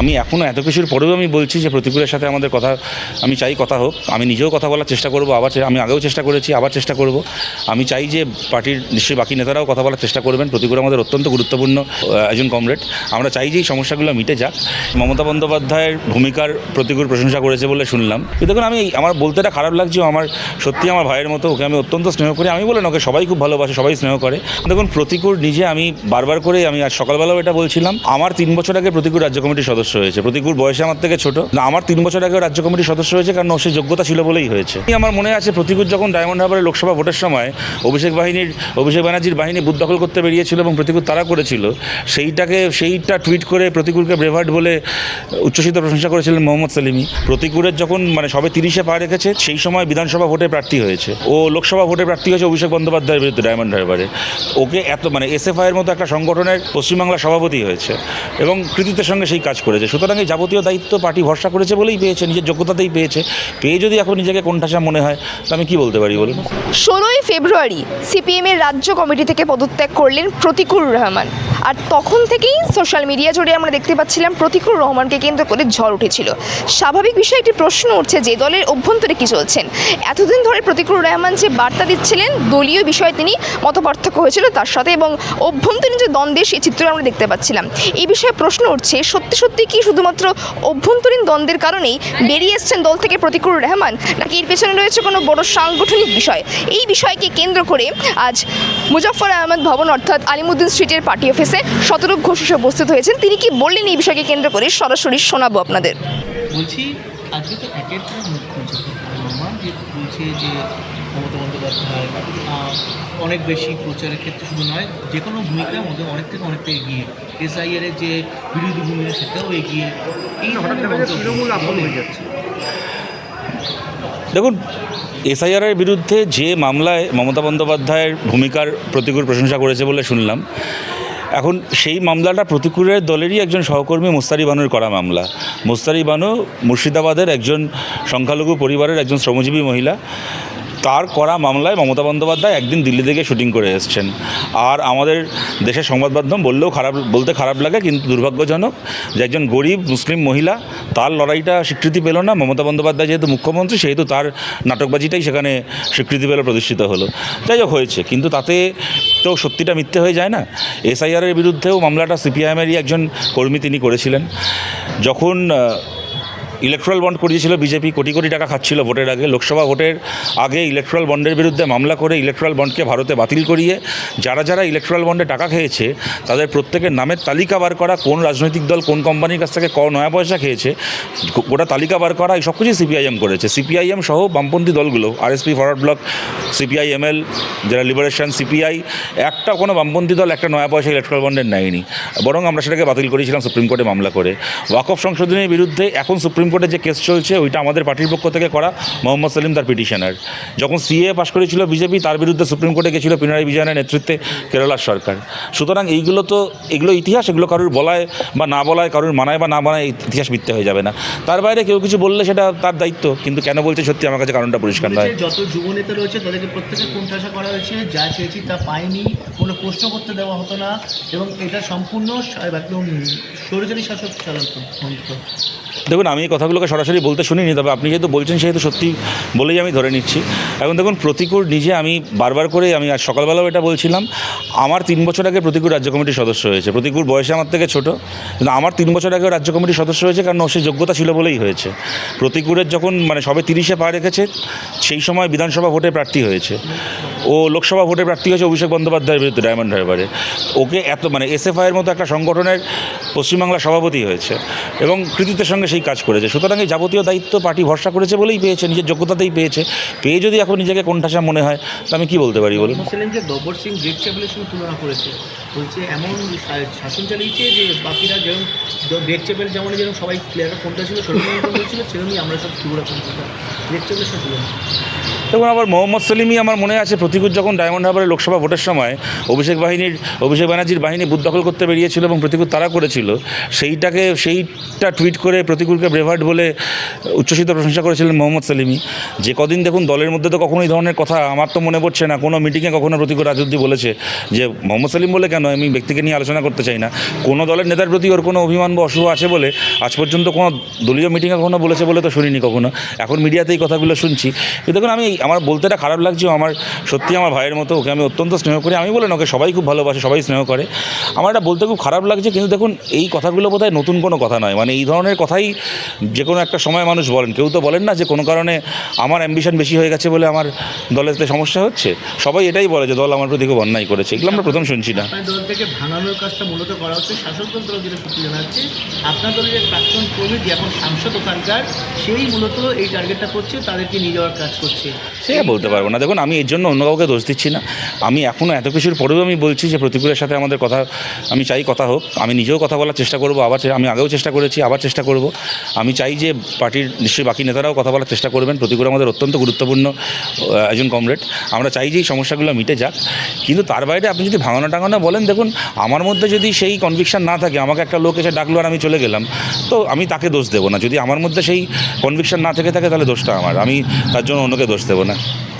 আমি এখনও এত কিছুর পরেও আমি বলছি যে প্রতিকূলের সাথে আমাদের কথা, আমি চাই কথা হোক। আমি নিজেও কথা বলার চেষ্টা করব, আবার আমি আগেও চেষ্টা করেছি, আবার চেষ্টা করব। আমি চাই যে পার্টির নিশ্চয়ই বাকি নেতারাও কথা বলার চেষ্টা করবেন। প্রতিকূল আমাদের অত্যন্ত গুরুত্বপূর্ণ একজন কমরেড। আমরা চাই যে এই সমস্যাগুলো মিটে যাক। মমতা বন্দ্যোপাধ্যায়ের ভূমিকার প্রতিকূল প্রশংসা করেছে বলে শুনলাম। দেখুন, আমি আমার বলতে এটা খারাপ লাগছে আমার সত্যি আমার ভাইয়ের মতো, ওকে আমি অত্যন্ত স্নেহ করি। আমি বলেন, ওকে সবাই খুব ভালোবাসে, সবাই স্নেহ করে। দেখুন, প্রতিকূল নিজে আমি বারবার করে আমি আজ সকালবেলাও এটা বলছিলাম। আমার তিন বছর আগে প্রতিকূল রাজ্য কমিটির সদস্য হয়েছে। প্রতিকূল বয়সে আমার থেকে ছোট। আমার তিন বছর আগে রাজ্য কমিটির সদস্য হয়েছে, কারণ সেই যোগ্যতা ছিল বলেই হয়েছে। আমার মনে আছে, প্রতিকূল যখন ডায়মন্ড হারবারের লোকসভা ভোটের সময় অভিষেক বাহিনীর, অভিষেক ব্যানার্জির বাহিনী বুথ দখল করতে বেরিয়েছিল এবং প্রতিকূল তারা করেছিল, সেইটাকে, সেইটা টুইট করে প্রতিকূলকে ব্রেভার্ড বলে উচ্ছ্বসিত প্রশংসা করেছিলেন মোহাম্মদ সেলিমি। প্রতিকূলের যখন মানে সবে তিরিশে পা রেখেছে, সেই সময় বিধানসভা ভোটে প্রার্থী হয়েছে। ও লোকসভা ভোটে প্রার্থী হয়েছে অভিষেক বন্দ্যোপাধ্যায়ের বিরুদ্ধে ডায়মন্ড হারবারে। ওকে এত মানে এসএফআইয়ের মতো একটা সংগঠনের পশ্চিমবাংলা সভাপতি হয়েছে এবং কৃতিত্বের সঙ্গে সেই কাজ করেছে। সুতরাং এই যাবতীয় দায়িত্ব পার্টি ভরসা করেছে বলেই পেয়েছে, নিজের যোগ্যতাতেই পেয়েছে। পেয়ে যদি এখন নিজেকে কোণঠাসা মনে হয়, তো আমি কি বলতে পারি বলুন? ষোলোই ফেব্রুয়ারি সিপিএমের রাজ্য কমিটি থেকে পদত্যাগ করলেন প্রতিকুর রহমান। আর তখন থেকেই সোশ্যাল মিডিয়া জুড়ে আমরা দেখতে পাচ্ছিলাম প্রতিকুর রহমানকে কেন্দ্র করে ঝড় উঠেছিল। স্বাভাবিক বিষয়ে, একটি প্রশ্ন উঠছে যে দলের অভ্যন্তরে কি চলছেন? এতদিন ধরে প্রতিকুর রহমান যে বার্তা দিচ্ছিলেন, দলীয় বিষয়ে তিনি মতপার্থক্য হয়েছিল তার সাথে এবং অভ্যন্তরীণ যে দ্বন্দ্বের সেই চিত্র আমরা দেখতে পাচ্ছিলাম। এই বিষয়ে প্রশ্ন উঠছে, সত্যি সত্যি কি শুধুমাত্র অভ্যন্তরীণ দ্বন্দ্বের কারণেই বেরিয়ে এসছেন দল থেকে প্রতিকুর রহমান, নাকি এর পেছনে রয়েছে কোনো বড় সাংগঠনিক বিষয়? এই বিষয়কে কেন্দ্র করে আজ মুজফফর আহমদ ভবন, অর্থাৎ আলিমুদ্দিন স্ট্রিটের পার্টি অফিসে শতরূপ ঘোষ উপস্থিত হয়েছেন। তিনি কি বললেন এই বিষয়কে কেন্দ্র করে? সরাসরি শোনাবো আপনাদের। বলছি, আজকে তো একের পর মুখ্যমন্ত্রী যে বলছে যে মমতা বন্দ্যোপাধ্যায় অনেক বেশি প্রচারের ক্ষেত্রে শুধু নয় যে কোনো ভূমিকার মধ্যে অনেক থেকে অনেকটা এগিয়ে। এসআইআর যে বিরোধী ভূমিকা সেটাও এগিয়ে। এই তৃণমূল আপন হয়ে যাচ্ছে। দেখুন এসআইআরের বিরুদ্ধে যে মামলায় মমতা বন্দ্যোপাধ্যায়ের ভূমিকার প্রতিকূল প্রশংসা করেছে বলে শুনলাম এখন সেই মামলাটা প্রতিকূলের দলেরই একজন সহকর্মী মুস্তারি বানুর করা মামলা। মুস্তারি বানু মুর্শিদাবাদের একজন সংখ্যালঘু পরিবারের একজন শ্রমজীবী মহিলা। তার করা মামলায় মমতা বন্দ্যোপাধ্যায় একদিন দিল্লি থেকে শুটিং করে এসছেন। আর আমাদের দেশের সংবাদ মাধ্যম বললেও খারাপ, বলতে খারাপ লাগে, কিন্তু দুর্ভাগ্যজনক যে একজন গরিব মুসলিম মহিলা তার লড়াইটা স্বীকৃতি পেল না। মমতা বন্দ্যোপাধ্যায় যেহেতু মুখ্যমন্ত্রী, সেহেতু তার নাটকবাজিটাই সেখানে স্বীকৃতি পেল, প্রতিষ্ঠিত হলো। যাই হোক, হয়েছে। কিন্তু তাতে তো সত্যিটা মিথ্যে হয়ে যায় না। এসআইআরের বিরুদ্ধেও মামলাটা সিপিআইএমেরই একজন কর্মী তিনি করেছিলেন। যখন ইলেকট্রাল বন্ড করিয়েছিল বিজেপি কোটি কোটি টাকা খাচ্ছিল ভোটের আগে। লোকসভা ভোটের আগে ইলেকট্রাল বন্ডের বিরুদ্ধে মামলা করে ইলেকট্রাল বন্ডকে ভারতে বাতিল করিয়ে যারা যারা ইলেকট্রাল বন্ডে টাকা খেয়েছে, তাদের প্রত্যেকের নামের তালিকা বার করা, কোন রাজনৈতিক দল কোন কোম্পানির কাছ থেকে ক, নয়া পয়সা খেয়েছে, গোটা তালিকা বার করা, এই সব কিছুই সিপিআইএম করেছে। সিপিআইএম সহ বামপন্থী দলগুলো আরএসপি ফরওয়ার্ড ব্লক সিপিআইএমএল যারা লিবারেশন সিপিআই একটা কোনো বামপন্থী দল একটা নয়া পয়সা ইলেকট্রাল বন্ডের নেয়নি। বরং আমরা সেটাকে বাতিল করেছিলাম সুপ্রিম কোর্টে মামলা করে। ওয়াকফ সংশোধনের বিরুদ্ধে এখন সুপ্রিম কোর্টে যে কেস চলছে, ওইটা আমাদের পার্টির পক্ষ থেকে করা, মোহাম্মদ সেলিম তার পিটিশনার। যখন সিএ পাশ করেছিল বিজেপি, তার বিরুদ্ধে সুপ্রিম কোর্টে গেছিল পিনারাই বিজয়নের নেতৃত্বে কেরালার সরকার। সুতরাং এইগুলো তো, এগুলো ইতিহাস, এগুলো কারোর বলায় বা না বলায়, কারোর মানায় বা না মানায় ইতিহাস মিথ্যে হয়ে যাবে না। তার বাইরে কেউ কিছু বললে সেটা তার দায়িত্ব, কিন্তু কেন বলছে সত্যি আমার কাছে কারণটা পরিষ্কার নয়। যত যুব নেতা রয়েছে, তাদেরকে প্রত্যেকে করা হয়েছে, যা চেয়েছি তা পাইনি, কোনো প্রশ্ন করতে দেওয়া হতো না, এবং এটা সম্পূর্ণ একদম শাসক দেখুন, আমি এই কথাগুলোকে সরাসরি বলতে শুনিনি, তবে আপনি যেহেতু বলছেন, সেহেতু সত্যি বলেই আমি ধরে নিচ্ছি। এখন দেখুন প্রতিকূল নিজে আমি বারবার করে আমি আজ সকালবেলাও এটা বলছিলাম, আমার তিন বছর আগে প্রতিকূল রাজ্য কমিটির সদস্য হয়েছে। প্রতিকূল বয়সে আমার থেকে ছোট, কিন্তু আমার তিন বছর আগে রাজ্য কমিটির সদস্য হয়েছে, কারণ সেই যোগ্যতা ছিল বলেই হয়েছে। প্রতিকূলের যখন মানে সবে তিরিশে পা রেখেছে, সেই সময় বিধানসভা ভোটে প্রার্থী হয়েছে। ও লোকসভা ভোটে প্রার্থী হয়েছে অভিষেক বন্দ্যোপাধ্যায়ের বিরুদ্ধে ডায়মন্ড হারবারে ওকে এত মানে এসএফআইয়ের মতো একটা সংগঠনের পশ্চিমবাংলা সভাপতি হয়েছে এবং কৃতিত্বের সঙ্গে সেই কাজ করেছে। সুতরাং এই যাবতীয় দায়িত্ব পার্টি ভরসা করেছে বলেই পেয়েছে, নিজের যোগ্যতাতেই পেয়েছে। পেয়ে যদি এখন নিজেকে কোণঠাসা মনে হয়, তো আমি কী বলতে পারি বলুন? মুসলিমকে গব্বর সিং গ্রেট সঙ্গে তুলনা করেছে। বলছে এমন শাসন চালিয়েছে যে বাকিরা গ্রেট যেমন যেরকম সবাই ছিল সেরকম সেরকমই আমরা সব ত্রিপুরা কোনটা গ্রেট সাথে তুলনা তখন আবার মোহাম্মদ সেলিমই আমার মনে আছে প্রতিকূল যখন ডায়মন্ড হারবারের লোকসভা ভোটের সময় অভিষেক বাহিনীর, অভিষেক ব্যানার্জির বাহিনী বুথ দখল করতে বেরিয়েছিল এবং প্রতিকূল তারা করেছিল, সেইটাকে, সেইটা টুইট করে প্রতিকূলকে ব্রেভার্ড বলে উচ্ছ্বসিত প্রশংসা করেছিলেন মোহাম্মদ সেলিমি যে কদিন দেখুন দলের মধ্যে তো কখনো এই ধরনের কথা, আমার তো মনে পড়ছে না, কোনো মিটিংয়ে কখনো প্রতিকূল রাজুদ্দি বলেছে যে মোহাম্মদ সেলিম বলে কেন? আমি ব্যক্তিকে নিয়ে আলোচনা করতে চাই না। কোনো দলের নেতার প্রতি ওর কোনো অভিমান বা অশুভ আছে বলে আজ পর্যন্ত কোনো দলীয় মিটিংয়ে কখনো বলেছে বলে তো শুনিনি কখনো। এখন মিডিয়াতেই কথাগুলো শুনছি। দেখুন, আমি আমার বলতে এটা খারাপ লাগছে, আমার সত্যি আমার ভাইয়ের মতো ওকে আমি অত্যন্ত স্নেহ করি। আমি বলেন ওকে সবাই খুব ভালোবাসে, সবাই স্নেহ করে। আমার এটা বলতে খুব খারাপ লাগছে, কিন্তু দেখুন, এই কথাগুলো বোধহয় নতুন কোনো কথা নয়। মানে এই ধরনের কথাই যে কোনো একটা সময় মানুষ বলেন। কেউ তো বলেন না যে কোনো কারণে আমার অ্যাম্বিশন বেশি হয়ে গেছে বলে আমার দলেতে সমস্যা হচ্ছে। সবাই এটাই বলে যে দল আমার প্রতি খুব অন্যায় করেছে। এগুলো আমরা প্রথম শুনছি না। দলের সেই মূলত এই টার্গেটটা করছে, তাদেরকে নিয়ে যাওয়ার কাজ করছে। সে বলতে পারব না। দেখুন, আমি এর জন্য অন্য কাউকে দোষ দিচ্ছি না। আমি এখনও এত কিছুর পরেও আমি বলছি যে প্রতিকূলের সাথে আমাদের কথা, আমি চাই কথা হোক। আমি নিজেও কথা বলার চেষ্টা করব, আবার আমি আগেও চেষ্টা করেছি, আবার চেষ্টা করব। আমি চাই যে পার্টির নিশ্চয়ই বাকি নেতারাও কথা বলার চেষ্টা করবেন। প্রতিকূল আমাদের অত্যন্ত গুরুত্বপূর্ণ একজন কমরেড। আমরা চাই যে এই সমস্যাগুলো মিটে যাক। কিন্তু তার বাইরে আপনি যদি ভাঙানো টাঙানো বলেন, দেখুন, আমার মধ্যে যদি সেই কনভিকশন না থাকে, আমাকে একটা লোক এসে ডাকলো আর আমি চলে গেলাম, তো আমি তাকে দোষ দেবো না। যদি আমার মধ্যে সেই কনভিকশন না থেকে থাকে, তাহলে দোষটা আমার। আমি তার জন্য অন্যকে দোষ দেবো না। Bye.